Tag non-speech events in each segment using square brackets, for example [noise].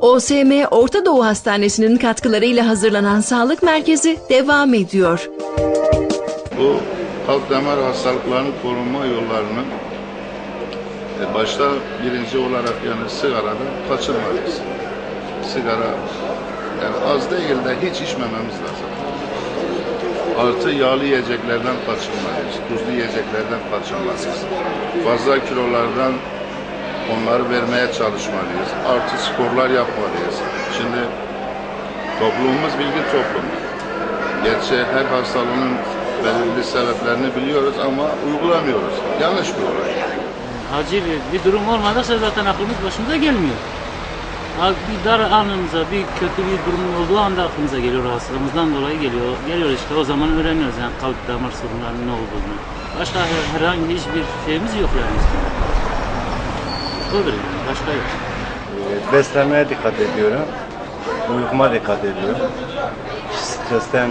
OSM Orta Doğu Hastanesi'nin katkılarıyla hazırlanan sağlık merkezi devam ediyor. Bu kalp damar hastalıklarının korunma yollarını e, başta birinci olarak yani sigaradan kaçınmalıyız. Sigara yani az değil de hiç içmememiz lazım. Artı yağlı yiyeceklerden kaçınmalıyız. Tuzlu yiyeceklerden kaçınmalıyız. Fazla kilolardan onları vermeye çalışmalıyız. Artı sporlar yapmalıyız. Şimdi toplumumuz bilgi toplumu. Gerçi her hastalığın belirli sebeplerini biliyoruz ama uygulamıyoruz. Yanlış bir olay. acil bir durum olmadıkça zaten aklımız başımıza gelmiyor. Bir dar anımıza, bir kötü bir durum olduğu anda aklımıza geliyor hastalığımızdan dolayı geliyor. Geliyor işte o zaman öğreniyoruz yani kalp damar sorunlarının ne olduğunu. Başka her- herhangi hiçbir şeyimiz yok yani. Odur yani, başka yok. Ee, Beslenmeye dikkat ediyorum. Uykuma dikkat ediyorum. Stresten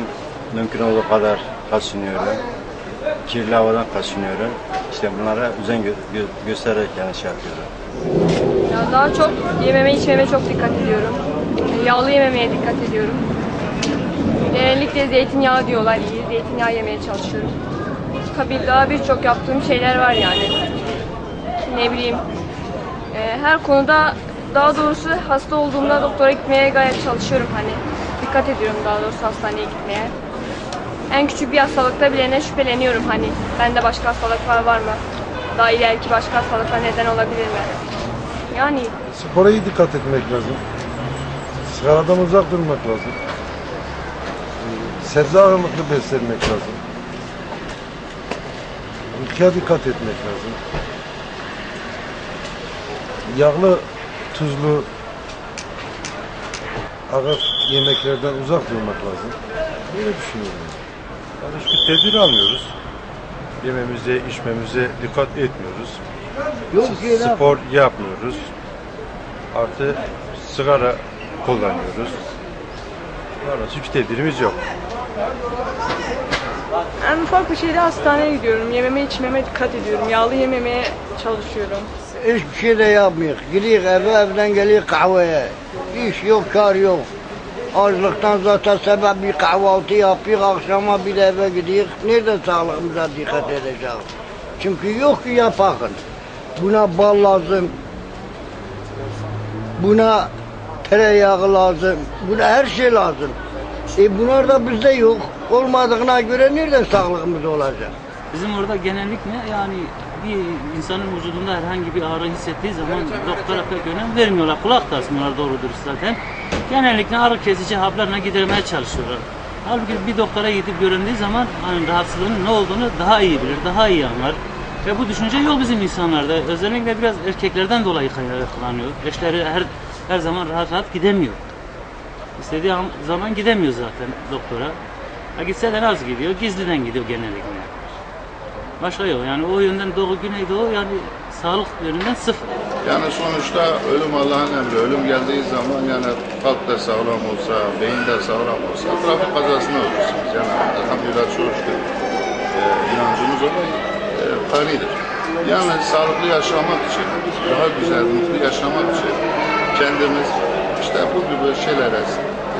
mümkün olduğu kadar kaçınıyorum. Kirli havadan kaçınıyorum. İşte bunlara özen gö- gö- göstererek yani şey yapıyorum. Ya daha çok yememe içmeme çok dikkat ediyorum. Yağlı yememeye dikkat ediyorum. Genellikle zeytinyağı diyorlar iyi. Zeytinyağı yemeye çalışıyorum. Tabii daha birçok yaptığım şeyler var yani. Ne bileyim. E, her konuda daha doğrusu hasta olduğumda doktora gitmeye gayet çalışıyorum hani. Dikkat ediyorum daha doğrusu hastaneye gitmeye. En küçük bir hastalıkta bile ne şüpheleniyorum hani. Bende başka hastalıklar var mı? Daha ileriki başka hastalıklar neden olabilir mi? Yani Spora iyi dikkat etmek lazım. Sigaradan uzak durmak lazım. Ee, Sebze ağırlıklı beslenmek lazım. Uykuya dikkat etmek lazım. Yağlı, tuzlu, ağır yemeklerden uzak durmak lazım. Böyle düşünüyorum. Yani hiçbir tedbir almıyoruz. Yememize, içmemize dikkat etmiyoruz. Spor yapmıyoruz. Artı sigara kullanıyoruz. Yani hiçbir tedbirimiz yok. en ufak bir şeyde hastaneye gidiyorum. Yememe içmeme dikkat ediyorum. Yağlı yememeye çalışıyorum. Hiçbir şey de yapmıyor. Gidiyor eve, evden geliyor kahveye. İş yok, kar yok. Açlıktan zaten sebep bir kahvaltı yapıyor, akşama bir de eve gidiyor. Nerede sağlığımıza dikkat edeceğiz? Çünkü yok ki yapakın. Buna bal lazım. Buna tereyağı lazım. Buna her şey lazım. E bunlar da bizde yok. Olmadığına göre nerede sağlığımız olacak? Bizim orada genellikle yani bir insanın vücudunda herhangi bir ağrı hissettiği zaman doktora pek önem vermiyorlar. Kulak da asmıyorlar doğru dürüst zaten. Genellikle ağrı kesici haplarla gidermeye çalışıyorlar. Halbuki bir doktora gidip göründüğü zaman hani rahatsızlığın ne olduğunu daha iyi bilir, daha iyi anlar. Ve bu düşünce yok bizim insanlarda. Özellikle biraz erkeklerden dolayı kaynaklanıyor. Eşleri her her zaman rahat rahat gidemiyor. İstediği an- zaman gidemiyor zaten doktora. Ha gitse de az gidiyor, gizliden gidiyor genellikle. Başka yok yani o yönden Doğu Güneydoğu yani sağlık yönünden sıfır. Yani sonuçta ölüm Allah'ın emri. Ölüm geldiği zaman yani kalp de sağlam olsa, beyin de sağlam olsa trafik kazasında ölürsünüz. Yani elhamdülillah çok şükür e, inancımız ona e. Yani sağlıklı yaşamak için, daha güzel, mutlu yaşamak için kendimiz işte bu gibi şeylere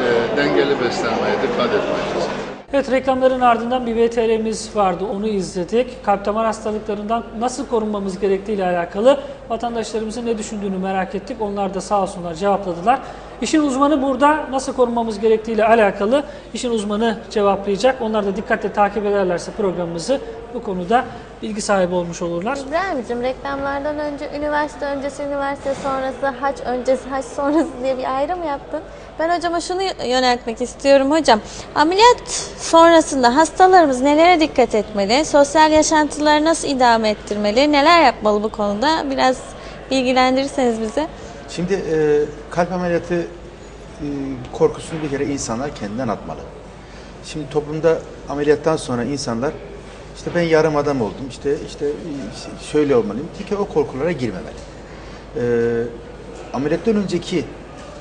e, dengeli beslenmeye dikkat etmeliyiz. Evet reklamların ardından bir VTR'miz vardı onu izledik. Kalp damar hastalıklarından nasıl korunmamız gerektiği ile alakalı vatandaşlarımızın ne düşündüğünü merak ettik. Onlar da sağ olsunlar cevapladılar. İşin uzmanı burada nasıl korunmamız gerektiği ile alakalı işin uzmanı cevaplayacak. Onlar da dikkatle takip ederlerse programımızı bu konuda bilgi sahibi olmuş olurlar. İbrahim'cim reklamlardan önce üniversite öncesi, üniversite sonrası, haç öncesi, haç sonrası diye bir ayrım yaptın. Ben hocama şunu yöneltmek istiyorum hocam. Ameliyat sonrasında hastalarımız nelere dikkat etmeli? Sosyal yaşantıları nasıl idame ettirmeli? Neler yapmalı bu konuda? Biraz bilgilendirirseniz bize. Şimdi e, kalp ameliyatı e, korkusunu bir kere insanlar kendinden atmalı. Şimdi toplumda ameliyattan sonra insanlar işte ben yarım adam oldum, işte işte şöyle olmalıyım. Kere o korkulara girmemeli. E, ameliyattan önceki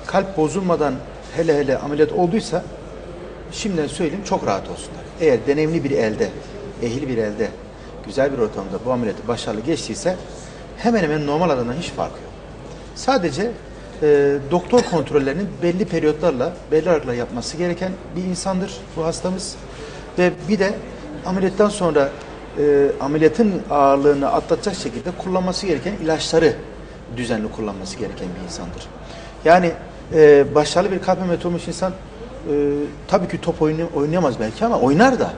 kalp bozulmadan hele hele ameliyat olduysa şimdiden söyleyeyim çok rahat olsunlar. Eğer deneyimli bir elde, ehil bir elde, güzel bir ortamda bu ameliyatı başarılı geçtiyse hemen hemen normal adamdan hiç farkı yok. Sadece e, doktor kontrollerinin belli periyotlarla, belli aralıklarla yapması gereken bir insandır bu hastamız. Ve bir de ameliyattan sonra e, ameliyatın ağırlığını atlatacak şekilde kullanması gereken ilaçları düzenli kullanması gereken bir insandır. Yani e, başarılı bir ameliyatı olmuş insan e, tabii ki top oynay- oynayamaz belki ama oynar da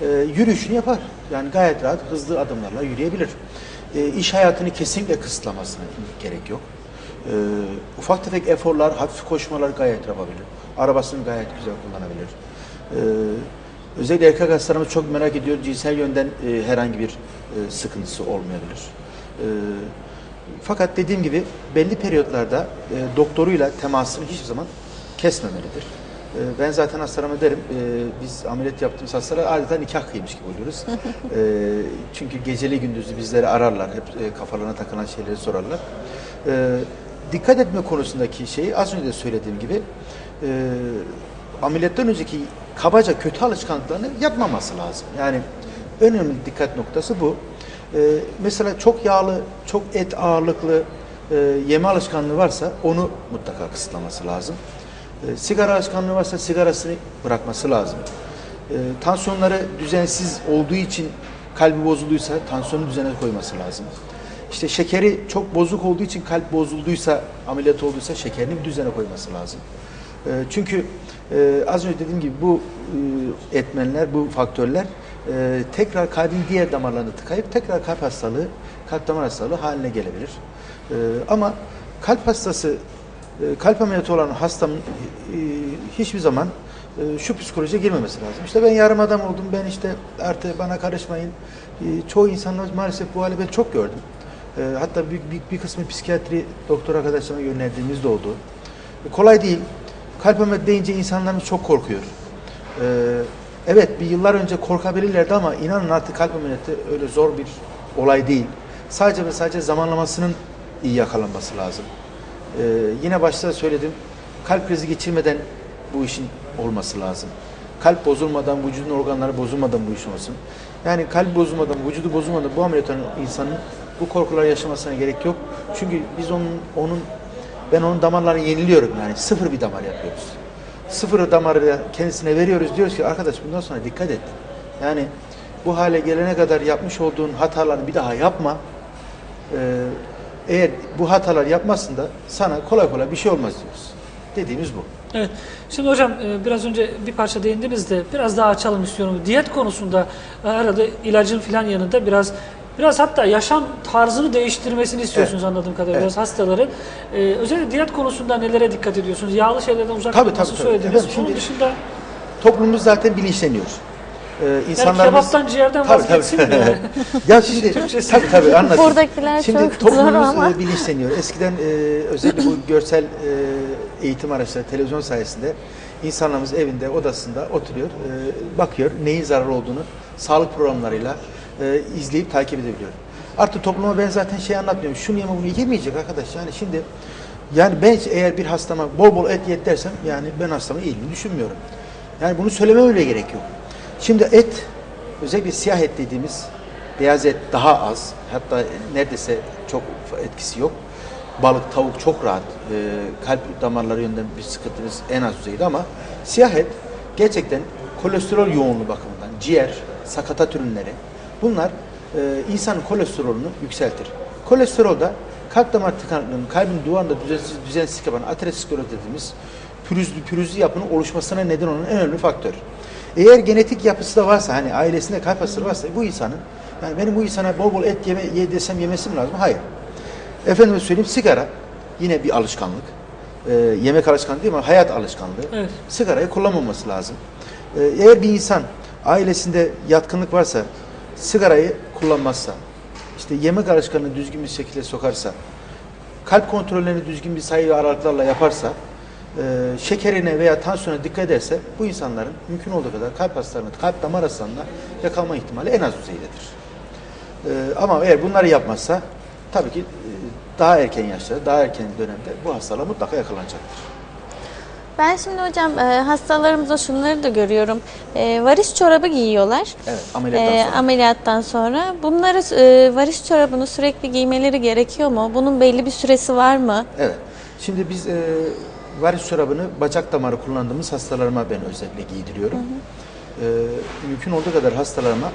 e, yürüyüşünü yapar. Yani gayet rahat hızlı adımlarla yürüyebilir. E, iş hayatını kesinlikle kısıtlamasına gerek yok. E, ufak tefek eforlar, hafif koşmalar gayet yapabilir. Arabasını gayet güzel kullanabilir. E, özellikle erkek hastalarımız çok merak ediyor. Cinsel yönden e, herhangi bir e, sıkıntısı olmayabilir. E, fakat dediğim gibi belli periyotlarda e, doktoruyla temasını hiçbir zaman kesmemelidir. E, ben zaten hastalarıma derim, e, biz ameliyat yaptığımız hastalara adeta nikah kıymış gibi oluyoruz. [laughs] E, çünkü geceli gündüzlü bizleri ararlar, hep e, kafalarına takılan şeyleri sorarlar. E, dikkat etme konusundaki şeyi az önce de söylediğim gibi e, ameliyattan önceki kabaca kötü alışkanlıklarını yapmaması lazım. Yani önemli dikkat noktası bu. Ee, mesela çok yağlı, çok et ağırlıklı e, yeme alışkanlığı varsa onu mutlaka kısıtlaması lazım. Ee, sigara alışkanlığı varsa sigarasını bırakması lazım. Ee, tansiyonları düzensiz olduğu için kalbi bozulduysa tansiyonu düzene koyması lazım. İşte şekeri çok bozuk olduğu için kalp bozulduysa, ameliyat olduysa şekerini bir düzene koyması lazım. Ee, çünkü e, az önce dediğim gibi bu e, etmenler, bu faktörler e, tekrar kalbin diğer damarlarını tıkayıp tekrar kalp hastalığı, kalp damar hastalığı haline gelebilir. E, ama kalp hastası, e, kalp ameliyatı olan hastanın e, hiçbir zaman e, şu psikolojiye girmemesi lazım. İşte ben yarım adam oldum, ben işte artık bana karışmayın. E, çoğu insanlar maalesef bu hali ben çok gördüm. E, hatta bir, bir, bir kısmı psikiyatri doktor arkadaşlarıma yönlendiğimiz de oldu. E, kolay değil. Kalp ameliyatı deyince insanlarımız çok korkuyor. Ee, evet bir yıllar önce korkabilirlerdi ama inanın artık kalp ameliyatı öyle zor bir olay değil. Sadece ve sadece zamanlamasının iyi yakalanması lazım. Ee, yine başta söyledim. Kalp krizi geçirmeden bu işin olması lazım. Kalp bozulmadan, vücudun organları bozulmadan bu iş olsun. Yani kalp bozulmadan, vücudu bozulmadan bu ameliyatın insanın bu korkular yaşamasına gerek yok. Çünkü biz onun onun ben onun damarlarını yeniliyorum yani sıfır bir damar yapıyoruz. Sıfır damarı kendisine veriyoruz diyoruz ki arkadaş bundan sonra dikkat et. Yani bu hale gelene kadar yapmış olduğun hatalarını bir daha yapma. Ee, eğer bu hatalar yapmazsın da sana kolay kolay bir şey olmaz diyoruz. Dediğimiz bu. Evet. Şimdi hocam e, biraz önce bir parça değindiniz de biraz daha açalım istiyorum. Diyet konusunda e, arada ilacın falan yanında biraz biraz hatta yaşam tarzını değiştirmesini istiyorsunuz anladığım kadarıyla Evet. biraz hastaların. E, özellikle diyet konusunda nelere dikkat ediyorsunuz? Yağlı şeylerden uzak Tabii, durması tabii, tabii. söylediniz. Efendim, şimdi- Onun dışında Toplumumuz zaten bilinçleniyor. Ee, yani insanlarımız... kebaptan ciğerden Tabii, vazgeçsin tabii. mi? yani? [laughs] ya [laughs] şimdi tabii tabii anlatayım. Buradakiler şimdi çok zor toplumumuz ama. e, bilinçleniyor. Eskiden e, özellikle bu görsel e, eğitim araçları, televizyon sayesinde insanlarımız evinde, odasında oturuyor, e, bakıyor neyin zararlı olduğunu sağlık programlarıyla e, izleyip takip edebiliyor. Artık topluma ben zaten şey anlatmıyorum. Şunu yeme bunu yemeyecek arkadaş. Yani şimdi yani ben eğer bir hastama bol bol et yet dersem yani ben hastamın iyiliğini düşünmüyorum. Yani bunu söylememe bile gerek yok. Şimdi et özellikle siyah et dediğimiz beyaz et daha az. Hatta neredeyse çok etkisi yok. Balık, tavuk çok rahat. Ee, kalp damarları yönden bir sıkıntımız en az düzeyde ama siyah et gerçekten kolesterol yoğunluğu bakımından ciğer, sakatat ürünleri bunlar e, insanın kolesterolünü yükseltir. Kolesterol da kalp damar tıkanıklığının kalbin duvarında düzensiz, düzensiz yapan ateroskleroz dediğimiz pürüzlü, pürüzlü yapının oluşmasına neden olan en önemli faktör. Eğer genetik yapısı da varsa hani ailesinde kalp hastalığı varsa bu insanın yani benim bu insana bol bol et yeme, ye desem yemesi mi lazım? Hayır. Efendime söyleyeyim sigara yine bir alışkanlık. Ee, yemek alışkanlığı değil ama hayat alışkanlığı. Evet. Sigarayı kullanmaması lazım. Ee, eğer bir insan ailesinde yatkınlık varsa sigarayı kullanmazsa işte yemek alışkanlığını düzgün bir şekilde sokarsa kalp kontrollerini düzgün bir sayı ve aralıklarla yaparsa e, şekerine veya tansiyona dikkat ederse bu insanların mümkün olduğu kadar kalp hastalığına, kalp damar hastalığına yakalma ihtimali en az düzeydedir. E, ama eğer bunları yapmazsa tabii ki e, daha erken yaşta, daha erken dönemde bu hastalığa mutlaka yakalanacaktır. Ben şimdi hocam e, hastalarımızda şunları da görüyorum. E, varis çorabı giyiyorlar. Evet, ameliyattan E, sonra. ameliyattan sonra. Bunları e, varis çorabını sürekli giymeleri gerekiyor mu? Bunun belli bir süresi var mı? Evet. Şimdi biz e, varis çorabını bacak damarı kullandığımız hastalarıma ben özellikle giydiriyorum. E, mümkün olduğu kadar hastalarıma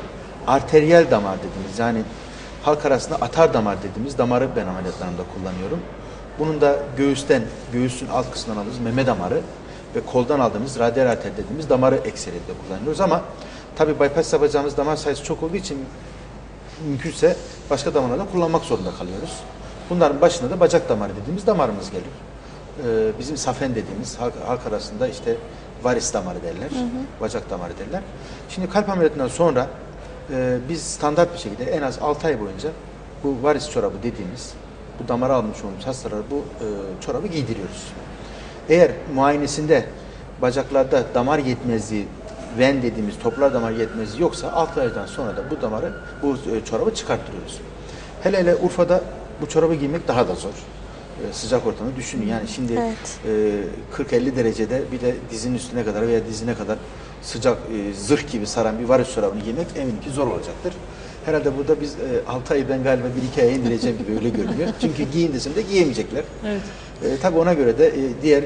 arteriyel damar dediğimiz yani halk arasında atar damar dediğimiz damarı ben ameliyatlarımda kullanıyorum. Bunun da göğüsten, göğüsün alt kısmından aldığımız meme damarı ve koldan aldığımız radyal arter dediğimiz damarı ekseriyetle kullanıyoruz ama tabi bypass yapacağımız damar sayısı çok olduğu için mümkünse başka damarlarda kullanmak zorunda kalıyoruz. Bunların başında da bacak damarı dediğimiz damarımız gelir. Ee, bizim safen dediğimiz halk, halk arasında işte varis damarı derler, bacak damarı derler. Şimdi kalp ameliyatından sonra e, biz standart bir şekilde en az 6 ay boyunca bu varis çorabı dediğimiz, bu damara almış olduğumuz hastalara bu e, çorabı giydiriyoruz. Eğer muayenesinde bacaklarda damar yetmezliği, ven dediğimiz toplar damar yetmezliği yoksa 6 aydan sonra da bu damarı, bu e, çorabı çıkarttırıyoruz. Hele hele Urfa'da bu çorabı giymek daha da zor. E, sıcak ortamda düşünün yani şimdi Evet. e, 40-50 derecede bir de dizinin üstüne kadar veya dizine kadar sıcak e, zırh gibi saran bir varis çorabını giymek eminim ki zor olacaktır. Herhalde burada biz e, 6 ayı ben galiba 1-2 aya indireceğim gibi öyle görünüyor. [laughs] Çünkü giyin desem de giyemeyecekler. Evet. E, tabii ona göre de e, diğer e,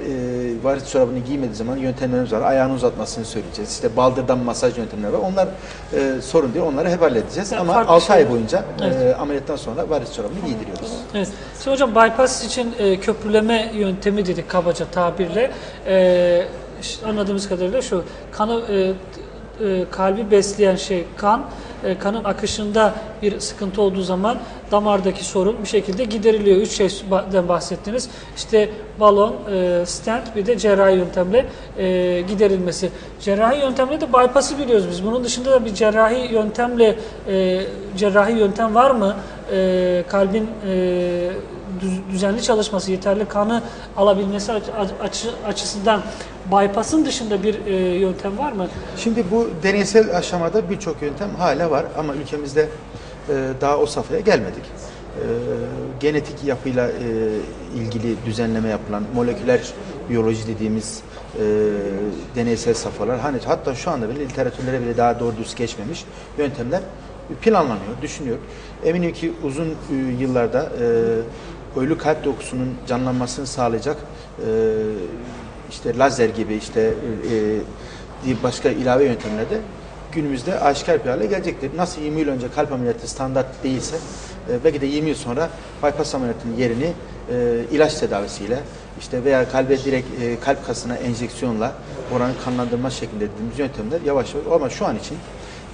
varis çorabını giymediği zaman yöntemlerimiz var. Ayağını uzatmasını söyleyeceğiz. İşte baldırdan masaj yöntemleri var. Onlar e, sorun değil. Onları hep halledeceğiz. Yani Ama farklı 6 ay şeyler. boyunca e, Evet. ameliyattan sonra varis çorabını giydiriyoruz. Evet. Şimdi hocam bypass için e, köprüleme yöntemi dedik kabaca tabirle. E, anladığımız kadarıyla şu kanı e, e, kalbi besleyen şey kan. E, kanın akışında bir sıkıntı olduğu zaman damardaki sorun bir şekilde gideriliyor. Üç şeyden bahsettiniz. İşte balon, e, stent bir de cerrahi yöntemle e, giderilmesi. Cerrahi yöntemle de bypass'ı biliyoruz biz. Bunun dışında da bir cerrahi yöntemle cerrahi yöntem var mı? Kalbin düz- düzenli çalışması, yeterli kanı alabilmesi aç- açı, açısından bypass'ın dışında bir e, yöntem var mı? Şimdi bu deneysel aşamada birçok yöntem hala var ama ülkemizde e, daha o safhaya gelmedik. E, genetik yapıyla e, ilgili düzenleme yapılan moleküler biyoloji dediğimiz e, deneysel safhalar hani hatta şu anda bile literatürlere bile daha doğru düz geçmemiş yöntemler planlanıyor, düşünüyor. Eminim ki uzun e, yıllarda e, ölü kalp dokusunun canlanmasını sağlayacak e, işte lazer gibi işte e, diye başka ilave yöntemlerde günümüzde aşikar bir hale gelecektir. Nasıl 20 yıl önce kalp ameliyatı standart değilse e, belki de 20 yıl sonra bypass ameliyatının yerini e, ilaç tedavisiyle işte veya kalbe direkt e, kalp kasına enjeksiyonla oranı kanlandırma şeklinde dediğimiz yöntemler yavaş yavaş ama şu an için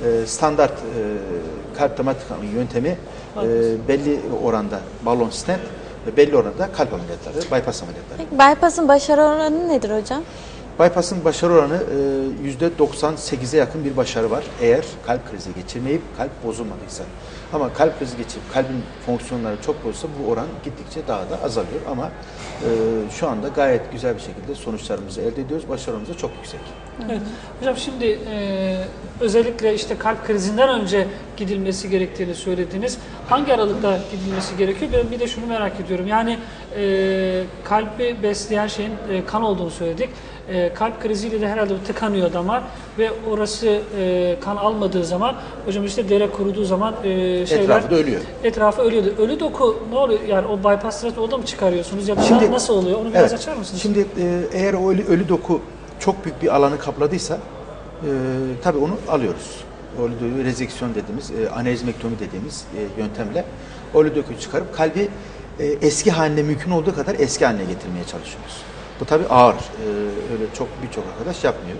e, standart e, kalp damar tıkanıklığı yöntemi e, belli oranda balon stent ve belli oranda kalp ameliyatları, bypass ameliyatları. Bypass'ın başarı oranı nedir hocam? Bypass'ın başarı oranı e, %98'e yakın bir başarı var. Eğer kalp krizi geçirmeyip kalp bozulmadıysa. Ama kalp krizi geçirip kalbin fonksiyonları çok bozulsa bu oran gittikçe daha da azalıyor. Ama e, şu anda gayet güzel bir şekilde sonuçlarımızı elde ediyoruz. Başarımız da çok yüksek. Evet. Hocam şimdi e, özellikle işte kalp krizinden önce gidilmesi gerektiğini söylediniz. Hangi aralıkta gidilmesi gerekiyor? Ben bir de şunu merak ediyorum. Yani kalbi besleyen şeyin kan olduğunu söyledik. E, kalp kriziyle de herhalde tıkanıyor damar ve orası e, kan almadığı zaman hocam işte dere kuruduğu zaman e, şeyler Etrafı da ölüyor. Etrafı ölüyordu. Ölü doku ne oluyor? Yani o bypass sırasında o da mı çıkarıyorsunuz ya da Şimdi- nasıl oluyor? Onu biraz Evet. açar mısınız? Şimdi e, eğer o ölü, ölü doku çok büyük bir alanı kapladıysa e, tabii onu alıyoruz. O Ölü dokuyu rezeksiyon dediğimiz, e, anevrizmektomi dediğimiz e, yöntemle o ölü dokuyu çıkarıp kalbi e, eski haline mümkün olduğu kadar eski haline getirmeye çalışıyoruz. Bu tabii ağır. E, öyle çok birçok arkadaş yapmıyor.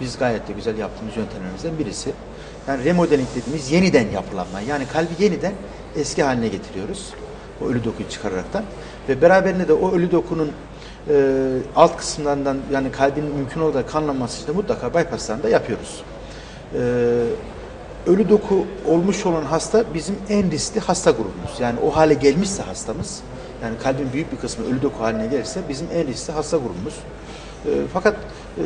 Biz gayet de güzel yaptığımız yöntemlerimizden birisi. Yani remodeling dediğimiz yeniden yapılanma. Yani kalbi yeniden eski haline getiriyoruz. O ölü dokuyu çıkararaktan. Ve beraberinde de o ölü dokunun e, alt kısımlarından yani kalbin mümkün kadar kanlanması için de mutlaka bypasslarını da yapıyoruz. E, ölü doku olmuş olan hasta bizim en riskli hasta grubumuz. Yani o hale gelmişse hastamız, yani kalbin büyük bir kısmı ölü doku haline gelirse bizim en riskli hasta grubumuz. E, fakat e,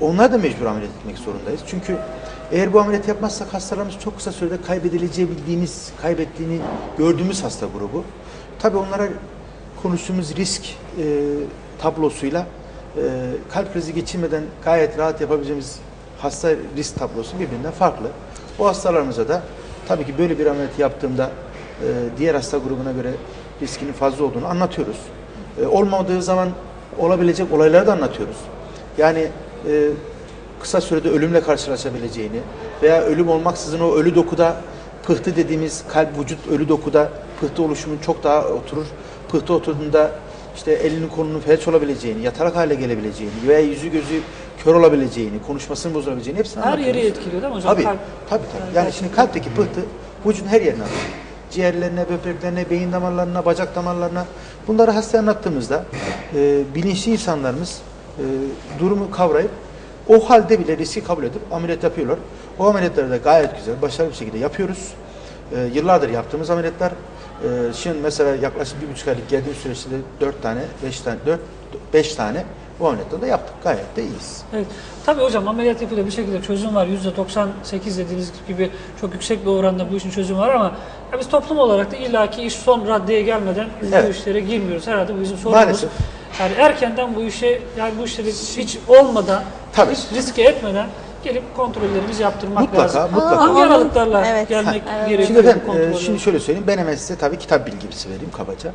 onlar da mecbur ameliyat etmek zorundayız. Çünkü eğer bu ameliyat yapmazsak hastalarımız çok kısa sürede kaybedileceği bildiğimiz, kaybettiğini gördüğümüz hasta grubu. Tabii onlara konuştuğumuz risk e, tablosuyla e, kalp krizi geçirmeden gayet rahat yapabileceğimiz hasta risk tablosu birbirinden farklı. O hastalarımıza da tabii ki böyle bir ameliyat yaptığımda e, diğer hasta grubuna göre riskinin fazla olduğunu anlatıyoruz. E, olmadığı zaman olabilecek olayları da anlatıyoruz. Yani e, kısa sürede ölümle karşılaşabileceğini veya ölüm olmaksızın o ölü dokuda pıhtı dediğimiz kalp vücut ölü dokuda pıhtı oluşumun çok daha oturur. Pıhtı oturduğunda işte elinin kolunun felç olabileceğini, yatarak hale gelebileceğini veya yüzü gözü kör olabileceğini, konuşmasının bozulabileceğini hepsini Her yeri etkiliyor değil mi hocam? Tabii, Kalp- tabii tabii. Yani şimdi kalpteki pıhtı vücudun her yerine alıyor. Ciğerlerine, böbreklerine, beyin damarlarına, bacak damarlarına. Bunları hastaya anlattığımızda e, bilinçli insanlarımız e, durumu kavrayıp o halde bile riski kabul edip ameliyat yapıyorlar. O ameliyatları da gayet güzel, başarılı bir şekilde yapıyoruz. E, yıllardır yaptığımız ameliyatlar. E, şimdi mesela yaklaşık bir buçuk aylık geldiğim süreçte dört tane, beş tane, dört, beş tane bu ameliyatları da yaptık. Gayet de iyiyiz. Evet. Tabii hocam ameliyat yapıyla bir şekilde çözüm var. %98 dediğiniz gibi çok yüksek bir oranda bu işin çözümü var ama ya biz toplum olarak da illaki iş son raddeye gelmeden bu Evet. işlere girmiyoruz. Herhalde bu bizim sorunumuz. Maalesef. Yani erkenden bu işe yani bu işleri hiç olmadan, Tabii. hiç riske etmeden gelip kontrollerimizi yaptırmak Mutlaka, lazım. mutlaka. Hangi Onun- aralıklarla Evet. gelmek gerekiyor Şimdi efendim, bu e, kontrollere? şimdi şöyle söyleyeyim. Ben hemen size tabii kitap bilgisi vereyim kabaca.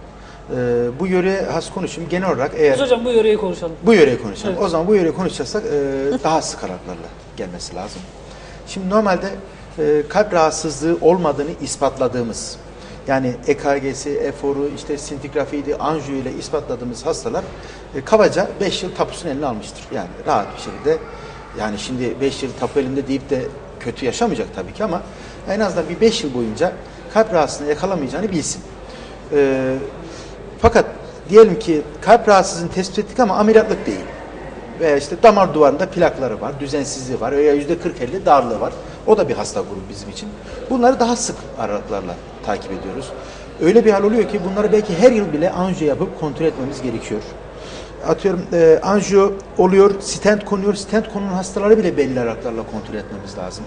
E, bu yöre has konuşayım. Genel olarak Biz eğer hocam bu yöreyi konuşalım. bu yöreyi konuşalım. Evet. O zaman bu yöreyi konuşacaksak e, daha sık aralıklarla gelmesi lazım. Şimdi normalde e, kalp rahatsızlığı olmadığını ispatladığımız yani EKG'si, eforu, işte sintigrafiydi, anjiyo ile ispatladığımız hastalar e, kabaca 5 yıl tapusunu eline almıştır. Yani rahat bir şekilde yani şimdi 5 yıl tapu elinde deyip de kötü yaşamayacak tabii ki ama en azından bir 5 yıl boyunca kalp rahatsızlığını yakalamayacağını bilsin. E, fakat diyelim ki kalp rahatsızlığını tespit ettik ama ameliyatlık değil. Veya işte damar duvarında plakları var, düzensizliği var veya yüzde 40-50 darlığı var. O da bir hasta grubu bizim için. Bunları daha sık aralıklarla takip ediyoruz. Öyle bir hal oluyor ki bunları belki her yıl bile anjiyo yapıp kontrol etmemiz gerekiyor. Atıyorum e, anjiyo oluyor, stent konuyor. Stent konulan hastaları bile belli aralıklarla kontrol etmemiz lazım.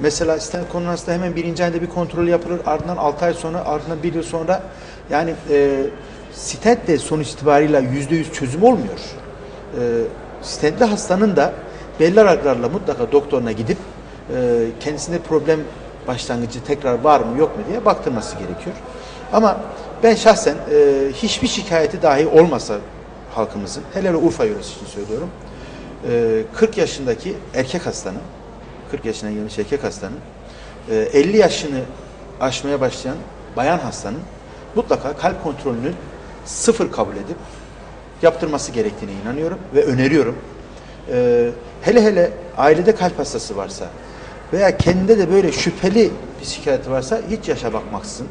Mesela stent konulan hasta hemen birinci ayda bir kontrol yapılır. Ardından 6 ay sonra, ardından bir yıl sonra yani e, stent de sonuç itibariyle %100 çözüm olmuyor. E, stentli hastanın da belli aralıklarla mutlaka doktoruna gidip e, kendisinde problem başlangıcı tekrar var mı yok mu diye baktırması gerekiyor. Ama ben şahsen e, hiçbir şikayeti dahi olmasa halkımızın, hele Urfa yöresi için söylüyorum, e, 40 yaşındaki erkek hastanın 40 yaşına gelmiş erkek hastanın, e, 50 yaşını aşmaya başlayan bayan hastanın mutlaka kalp kontrolünü sıfır kabul edip yaptırması gerektiğine inanıyorum ve öneriyorum. E, hele hele ailede kalp hastası varsa veya kendinde de böyle şüpheli bir şikayeti varsa hiç yaşa bakmaksızın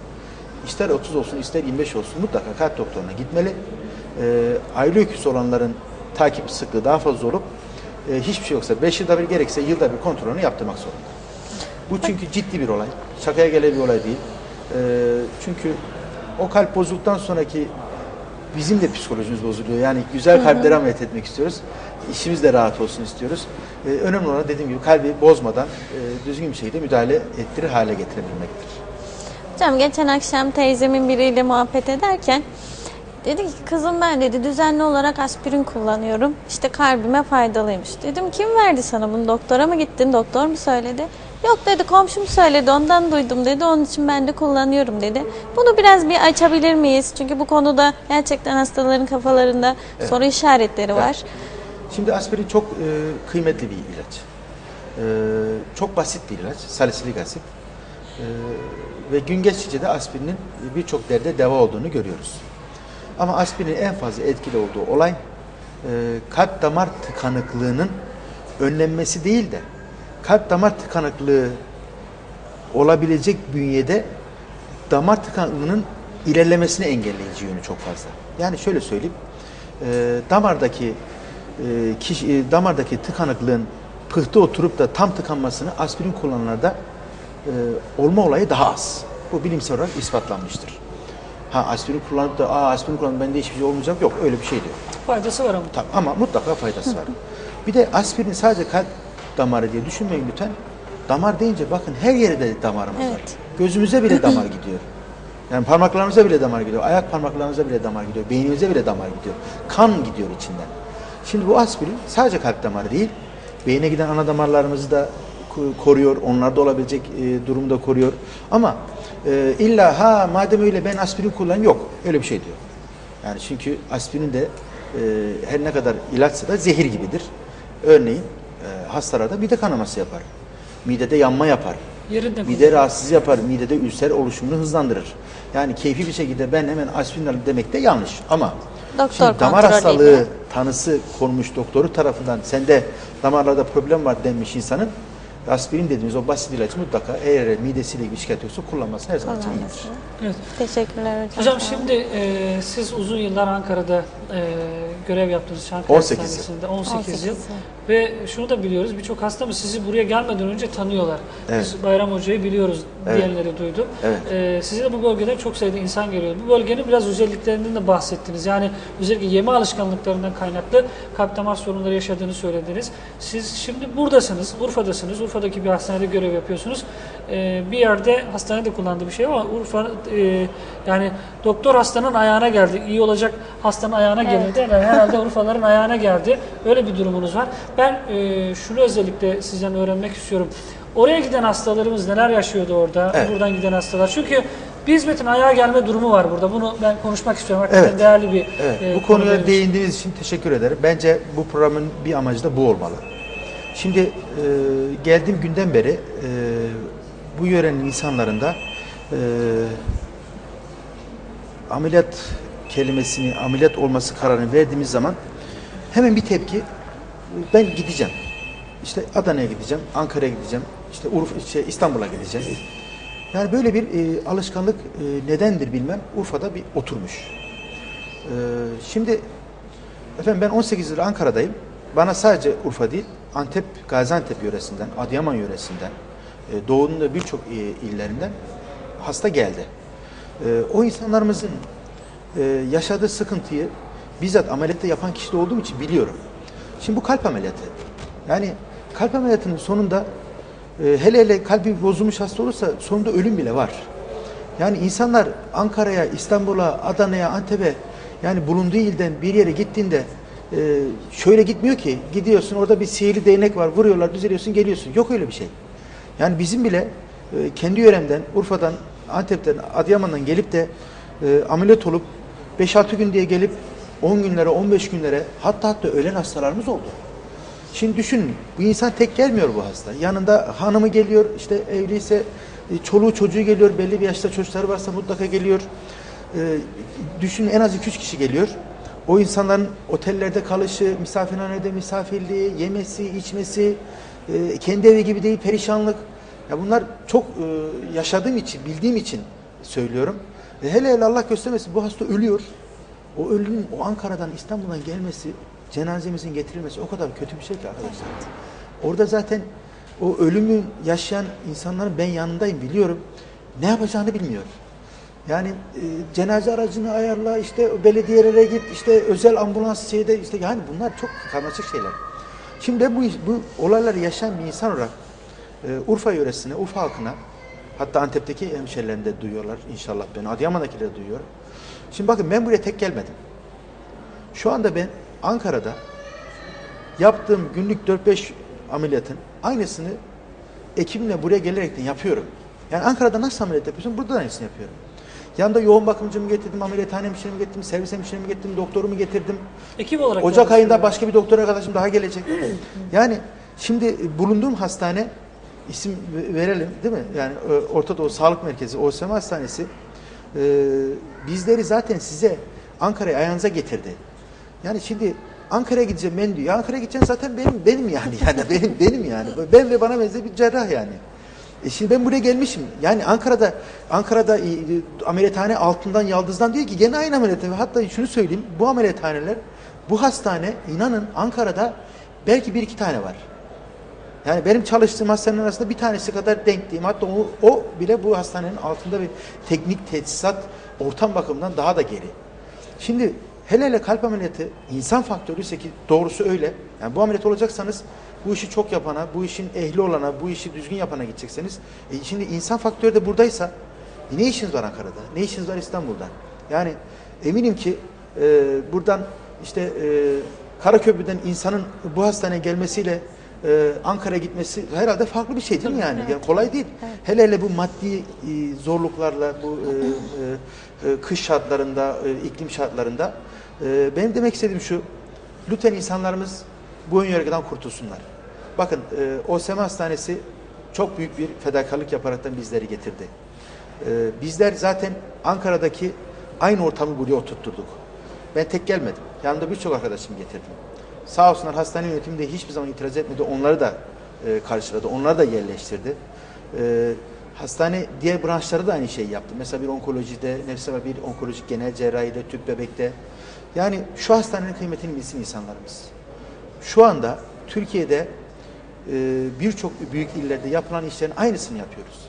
ister 30 olsun ister 25 olsun mutlaka kalp doktoruna gitmeli. E, aile öyküsü olanların takip sıklığı daha fazla olup e, hiçbir şey yoksa 5 yılda bir gerekse yılda bir kontrolünü yaptırmak zorunda. Bu çünkü ciddi bir olay. Şakaya gelen bir olay değil. E, çünkü o kalp bozulduktan sonraki bizim de psikolojimiz bozuluyor. Yani güzel kalpleri ameliyat etmek istiyoruz. İşimiz de rahat olsun istiyoruz. E, önemli olan dediğim gibi kalbi bozmadan e, düzgün bir şekilde müdahale ettirir hale getirebilmektir. Hocam geçen akşam teyzemin biriyle muhabbet ederken dedi ki kızım ben dedi düzenli olarak aspirin kullanıyorum. İşte kalbime faydalıymış. Dedim kim verdi sana bunu doktora mı gittin doktor mu söyledi? Yok dedi komşum söyledi ondan duydum dedi onun için ben de kullanıyorum dedi. Bunu biraz bir açabilir miyiz? Çünkü bu konuda gerçekten hastaların kafalarında soru işaretleri var. Şimdi aspirin çok e, kıymetli bir ilaç. E, çok basit bir ilaç. Salisilik asit. E, ve gün geçtikçe de aspirinin birçok derde deva olduğunu görüyoruz. Ama aspirinin en fazla etkili olduğu olay e, kalp damar tıkanıklığının önlenmesi değil de kalp damar tıkanıklığı olabilecek bünyede damar tıkanıklığının ilerlemesini engelleyici yönü çok fazla. Yani şöyle söyleyeyim, e, damardaki e, kişi, e, damardaki tıkanıklığın pıhtı oturup da tam tıkanmasını aspirin kullananlarda e, olma olayı daha az. Bu bilimsel olarak ispatlanmıştır. Ha aspirin kullanıp da aa aspirin kullanıp bende hiçbir şey olmayacak yok öyle bir şey diyor. Faydası var ama. Tabii, ama mutlaka faydası var. Bir de aspirin sadece kalp damarı diye düşünmeyin lütfen. Damar deyince bakın her yere de damarımız var. Evet. Gözümüze bile damar gidiyor. Yani parmaklarımıza bile damar gidiyor. Ayak parmaklarımıza bile damar gidiyor. Beynimize bile damar gidiyor. Kan gidiyor içinden. Şimdi bu aspirin sadece kalp damarı değil, beyne giden ana damarlarımızı da ko- koruyor. Onlarda olabilecek e, durumu da koruyor. Ama e, illa ha madem öyle ben aspirin kullanayım yok. Öyle bir şey diyor. Yani çünkü aspirin de e, her ne kadar ilaçsa da zehir gibidir. Örneğin e, hastalarda mide kanaması yapar. Midede yanma yapar. Yerinde Mide rahatsız yapar. Midede ülser oluşumunu hızlandırır. Yani keyfi bir şekilde ben hemen aspirin alayım demek de yanlış. Ama Doktor şimdi damar hastalığı tanısı konmuş doktoru tarafından sende damarlarda problem var denmiş insanın aspirin dediğimiz o basit ilacı mutlaka eğer midesiyle ilgili şikayet yoksa kullanması her zaman için iyidir. Evet. Teşekkürler hocam. Hocam şimdi e, siz uzun yıllar Ankara'da e, görev yaptınız. Çankaya 18 yıl. Hastanesi'nde 18, 18 yıl. yıl. Ve şunu da biliyoruz birçok hastamız sizi buraya gelmeden önce tanıyorlar. Evet. Biz Bayram Hoca'yı biliyoruz Evet. diyenleri duydum. Evet. E, size de bu bölgeden çok sayıda insan geliyor. Bu bölgenin biraz özelliklerinden de bahsettiniz. Yani özellikle yeme alışkanlıklarından kaynaklı kalp damar sorunları yaşadığını söylediniz. Siz şimdi buradasınız, Urfa'dasınız. Urfa'daki bir hastanede görev yapıyorsunuz. E, bir yerde hastanede kullandığı bir şey ama Urfa e, yani doktor hastanın ayağına geldi. İyi olacak hastanın ayağına gelirdi. Yani herhalde Urfaların ayağına geldi. Öyle bir durumunuz var. Ben e, şunu özellikle sizden öğrenmek istiyorum. Oraya giden hastalarımız neler yaşıyordu orada? Evet. Buradan giden hastalar. Çünkü bir hizmetin ayağa gelme durumu var burada. Bunu ben konuşmak istiyorum. Hakikaten Evet. değerli bir Evet, e, bu konu konuya değindiğiniz için teşekkür ederim. Bence bu programın bir amacı da bu olmalı. Şimdi e, geldiğim günden beri e, bu yörenin insanlarında e, ameliyat kelimesini, ameliyat olması kararını verdiğimiz zaman hemen bir tepki, ben gideceğim. İşte Adana'ya gideceğim, Ankara'ya gideceğim, işte Urfa, şey, İstanbul'a gideceğim. Yani böyle bir e, alışkanlık e, nedendir bilmem Urfa'da bir oturmuş. Ee, şimdi efendim ben 18 yıl Ankara'dayım. Bana sadece Urfa değil, Antep, Gaziantep yöresinden, Adıyaman yöresinden, e, Doğu'nun da birçok illerinden hasta geldi. E, o insanlarımızın e, yaşadığı sıkıntıyı bizzat ameliyatta yapan kişi de olduğum için biliyorum. Şimdi bu kalp ameliyatı. Yani kalp ameliyatının sonunda hele hele kalbi bozulmuş hasta olursa sonunda ölüm bile var. Yani insanlar Ankara'ya, İstanbul'a, Adana'ya, Antep'e yani bulunduğu ilden bir yere gittiğinde e, şöyle gitmiyor ki gidiyorsun orada bir sihirli değnek var vuruyorlar düzeliyorsun geliyorsun. Yok öyle bir şey. Yani bizim bile e, kendi yöremden Urfa'dan, Antep'ten, Adıyaman'dan gelip de e, ameliyat olup 5-6 gün diye gelip 10 günlere 15 günlere hatta hatta ölen hastalarımız oldu. Şimdi düşünün bu insan tek gelmiyor bu hasta. Yanında hanımı geliyor işte evliyse e, çoluğu çocuğu geliyor belli bir yaşta çocukları varsa mutlaka geliyor. E, düşünün en az 2-3 kişi geliyor. O insanların otellerde kalışı, misafirhanede misafirliği, yemesi, içmesi, e, kendi evi gibi değil perişanlık. Ya bunlar çok e, yaşadığım için, bildiğim için söylüyorum. E, hele hele Allah göstermesin bu hasta ölüyor. O ölünün o Ankara'dan İstanbul'dan gelmesi, cenazemizin getirilmesi o kadar kötü bir şey ki arkadaşlar. Orada zaten o ölümü yaşayan insanların ben yanındayım biliyorum. Ne yapacağını bilmiyor. Yani e, cenaze aracını ayarla, işte belediyelere git, işte özel ambulans şeyde işte yani bunlar çok karmaşık şeyler. Şimdi bu, bu olayları yaşayan bir insan olarak e, Urfa yöresine, Urfa halkına hatta Antep'teki hemşerilerim duyuyorlar inşallah beni. Adıyaman'dakiler de duyuyor. Şimdi bakın ben buraya tek gelmedim. Şu anda ben Ankara'da yaptığım günlük 4-5 ameliyatın aynısını ekibimle buraya gelerekten yapıyorum. Yani Ankara'da nasıl ameliyat yapıyorsun? Burada da aynısını yapıyorum. Yanında yoğun bakımcımı getirdim, ameliyathane hemşiremi getirdim, servis hemşiremi getirdim, doktorumu getirdim. Ekip olarak Ocak ayında başka bir doktor arkadaşım daha gelecek. [clears throat] Yani şimdi bulunduğum hastane isim verelim değil mi? Yani e, Orta Doğu Sağlık Merkezi, OSM Hastanesi e, bizleri zaten size Ankara'ya ayağınıza getirdi. Yani şimdi Ankara'ya gideceğim ben diyor. Ya Ankara'ya gideceğim zaten benim benim yani. Yani benim benim yani. Ben ve bana benzer bir cerrah yani. E şimdi ben buraya gelmişim. Yani Ankara'da Ankara'da e, ameliyathane altından yaldızdan diyor ki gene aynı ameliyathane. Hatta şunu söyleyeyim. Bu ameliyathaneler bu hastane inanın Ankara'da belki bir iki tane var. Yani benim çalıştığım hastanenin arasında bir tanesi kadar denk değilim. Hatta o, o bile bu hastanenin altında bir teknik tesisat ortam bakımından daha da geri. Şimdi hele hele kalp ameliyatı insan faktörü ise ki doğrusu öyle. Yani bu ameliyat olacaksanız bu işi çok yapana, bu işin ehli olana, bu işi düzgün yapana gidecekseniz. E şimdi insan faktörü de buradaysa e ne işiniz var Ankara'da? Ne işiniz var İstanbul'da? Yani eminim ki e, buradan işte e, Karaköprü'den insanın bu hastaneye gelmesiyle e, Ankara'ya gitmesi herhalde farklı bir şey değil mi yani? yani kolay değil. Hele hele bu maddi e, zorluklarla bu e, e, e, kış şartlarında, e, iklim şartlarında e, benim demek istediğim şu. Lütfen insanlarımız bu ön yargıdan kurtulsunlar. Bakın e, OSM Hastanesi çok büyük bir fedakarlık yaparaktan bizleri getirdi. E, bizler zaten Ankara'daki aynı ortamı buraya oturtturduk. Ben tek gelmedim. Yanımda birçok arkadaşım getirdim. Sağ olsunlar hastane yönetimi de hiçbir zaman itiraz etmedi. Onları da e, karşıladı. Onları da yerleştirdi. E, hastane diğer branşları da aynı şeyi yaptı. Mesela bir onkolojide, nefse var bir onkolojik genel cerrahide, tüp bebekte. Yani şu hastanenin kıymetini bilsin insanlarımız. Şu anda Türkiye'de e, birçok büyük illerde yapılan işlerin aynısını yapıyoruz.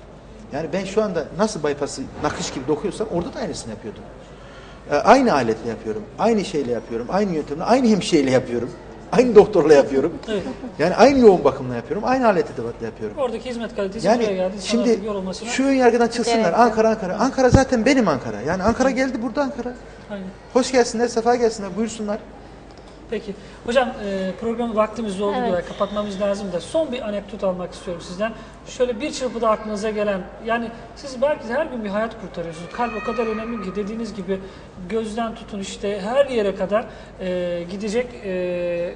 Yani ben şu anda nasıl bypass'ı nakış gibi dokuyorsam orada da aynısını yapıyordum. E, aynı aletle yapıyorum, aynı şeyle yapıyorum, aynı yöntemle, aynı hemşireyle yapıyorum, aynı doktorla yapıyorum. Evet. Yani aynı yoğun bakımla yapıyorum, aynı aleti de yapıyorum. Oradaki hizmet kalitesi buraya Yani geldi. İnsanların şimdi yorulmasına. şu ön yargıdan çıksınlar. Yok. Ankara, Ankara. Ankara zaten benim Ankara. Yani Ankara geldi burada Ankara. Aynen. Hoş gelsinler, sefa gelsinler, buyursunlar. Peki. Hocam e, programı vaktimiz olduğu Evet. kadar kapatmamız lazım da son bir anekdot almak istiyorum sizden. Şöyle bir çırpıda aklınıza gelen yani siz belki de her gün bir hayat kurtarıyorsunuz. Kalp o kadar önemli ki dediğiniz gibi gözden tutun işte her yere kadar e, gidecek e,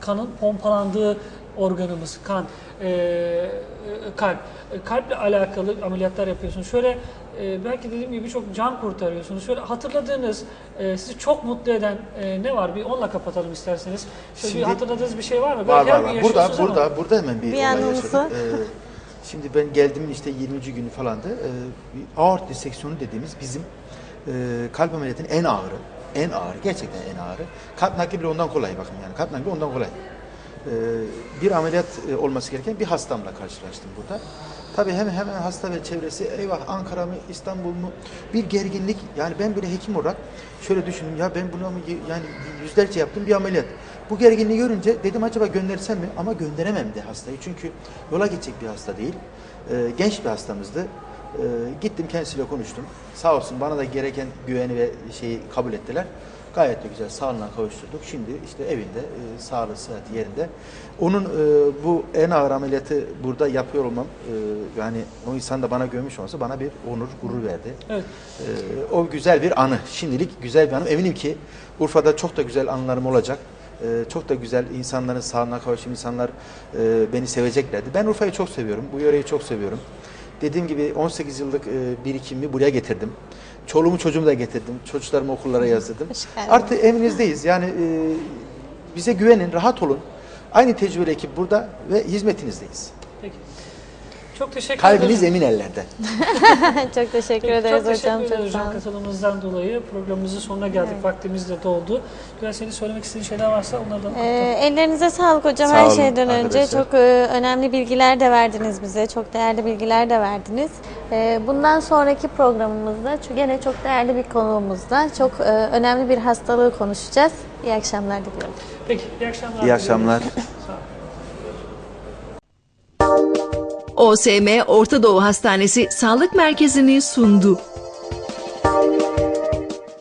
kanın pompalandığı organımız kan e, e, kalp E, kalple alakalı ameliyatlar yapıyorsunuz. Şöyle e, belki dediğim gibi birçok can kurtarıyorsunuz. Şöyle hatırladığınız e, sizi çok mutlu eden e, ne var? Bir onunla kapatalım isterseniz. Şöyle bir Şimdi- hatırladığınız bir şey var mı? Var Belki her var gün var. Burada yaşıyorsunuz ama- burada burada hemen bir, Bir olay anımsı. yaşadım. Ee, şimdi ben geldim işte 20. günü falandı. Ee, bir aort diseksiyonu dediğimiz bizim e, kalp ameliyatının en ağırı. En ağır, gerçekten en ağırı. Kalp nakli bile ondan kolay bakın yani. Kalp nakli ondan kolay. Ee, bir ameliyat e, olması gereken bir hastamla karşılaştım burada. Tabii hemen hemen hasta ve çevresi eyvah Ankara mı İstanbul mu bir gerginlik yani ben böyle hekim olarak şöyle düşündüm ya ben y- yani yüzlerce yaptım bir ameliyat. Bu gerginliği görünce dedim acaba göndersem mi ama gönderemem de hastayı çünkü yola gidecek bir hasta değil. Ee, genç bir hastamızdı. Ee, gittim kendisiyle konuştum. Sağ olsun bana da gereken güveni ve şeyi kabul ettiler. Gayet de güzel sağlığına kavuşturduk. Şimdi işte evinde e, sağlığı sıhhati yerinde. Onun e, bu en ağır ameliyatı burada yapıyor olmam e, yani o insan da bana gömmüş olması bana bir onur, gurur verdi. Evet. E, o güzel bir anı. Şimdilik güzel bir anı. Eminim ki Urfa'da çok da güzel anılarım olacak. E, çok da güzel insanların sağlığına kavuşum insanlar e, beni seveceklerdi. Ben Urfa'yı çok seviyorum. Bu yöreyi çok seviyorum. Dediğim gibi 18 yıllık e, birikimimi buraya getirdim. Çoluğumu çocuğumu da getirdim. Çocuklarımı okullara yazdırdım. Artık evinizdeyiz. Yani e, bize güvenin, rahat olun. Aynı tecrübeli ekip burada ve hizmetinizdeyiz. Peki. Çok teşekkür Kalbiniz ederim. emin ellerde. [laughs] Çok teşekkür Peki, ederiz çok teşekkür hocam. Çok hocam sağ olun. katılımınızdan dolayı. Programımızın sonuna geldik. Vaktimiz de doldu. Güven senin söylemek istediğin şeyler varsa onlardan Ee, ellerinize sağlık hocam Sağ her olun şeyden önce. arkadaşlar. Çok e, önemli bilgiler de verdiniz bize. Çok değerli bilgiler de verdiniz. Ee, bundan sonraki programımızda çünkü gene çok değerli bir konuğumuzda çok e, önemli bir hastalığı konuşacağız. İyi akşamlar diliyorum. Peki, iyi akşamlar. İyi akşamlar. OSM Orta Doğu Hastanesi Sağlık Merkezi'ni sundu.